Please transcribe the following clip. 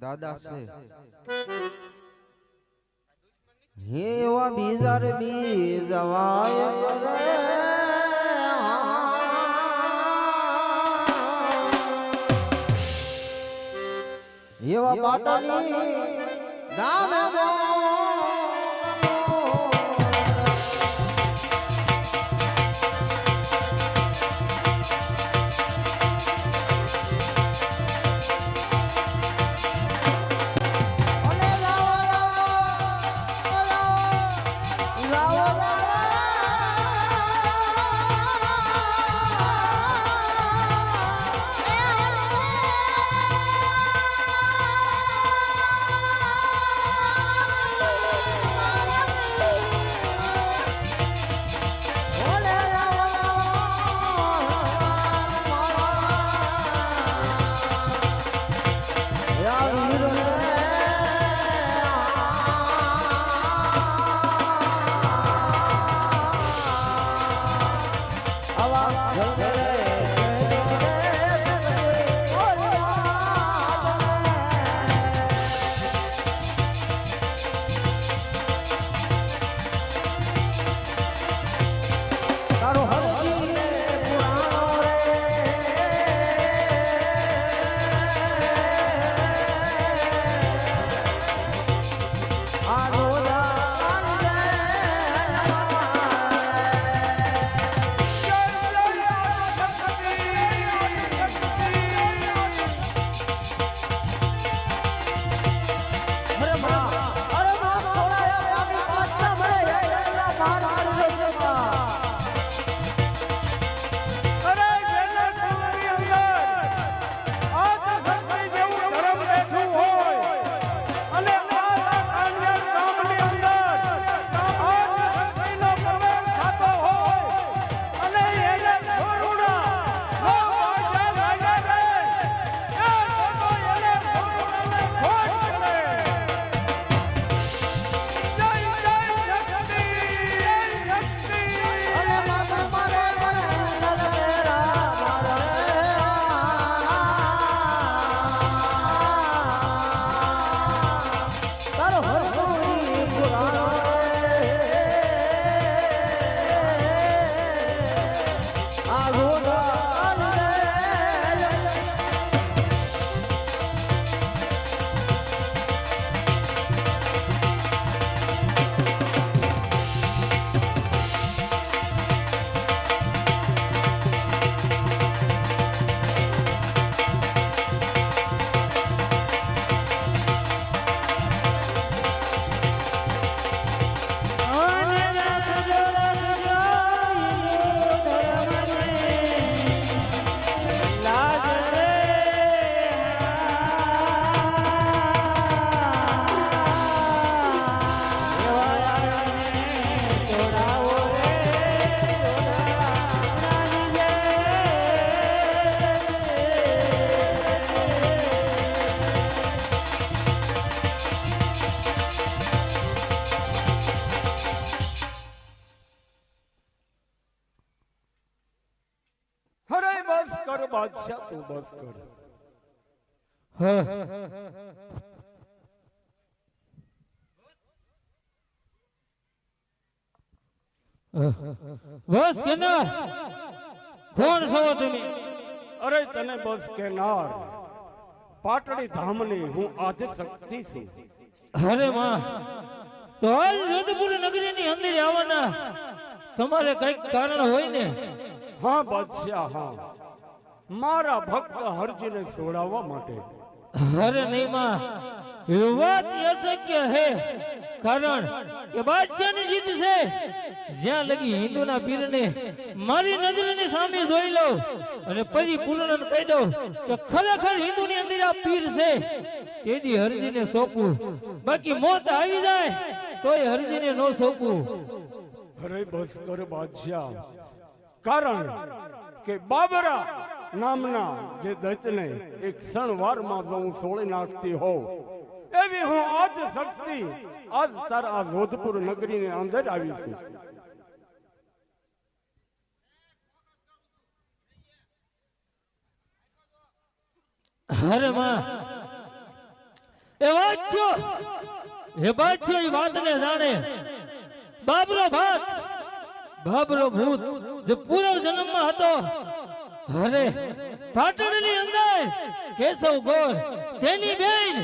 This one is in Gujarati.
દાદા છે હે એવા બીજા રે બીજવાય રે એવા પાટણની ગામ બાદશાહ તું બસ કર. બસ કેનાર. કોણ છો તમે? અરે તને બસ કેનાર. પાટડી ધામની હું આદિ શક્તિ છું. અરે માં તો હાલ જોધપુર નગરીની અંદર આવવાના. તમારે કંઈક કારણ હોય ને? હા બાદશાહ હા. મારા ભક્ત હરજીને છોડાવવા માટે. અરે નહીં માં. એ વાત કે હે કારણ કે બાદશાહની જીત છે. જ્યાં લગી હિન્દુના પીરને મારી નજરની સામે જોઈ લો અને પછી પૂર્ણ કહી દઉં કે ખરેખર હિન્દુની અંદર આ પીર છે. તેથી હરજીને સોંપવું બાકી મોત આવી જાય તોય હરજીને ન સોંપવું અરે બસ કર બાદશાહ, કારણ કે બાબરા નામના જે દત્તને એક ક્ષણ વારમાં જો હું સોળી નાખતી હોઉં. એવી હું આજ શક્તિ આજ તાર આ જોધપુર નગરીની અંદર આવી છું. અરે માં એ વાત છો એ વાત છે એ વાતને જાણે. બાબરો ભાત બાબરો ભૂત જે પૂર્વ જન્મમાં હતો. અરે, પાટણની અંદર કેશવ ગોર તેની બેન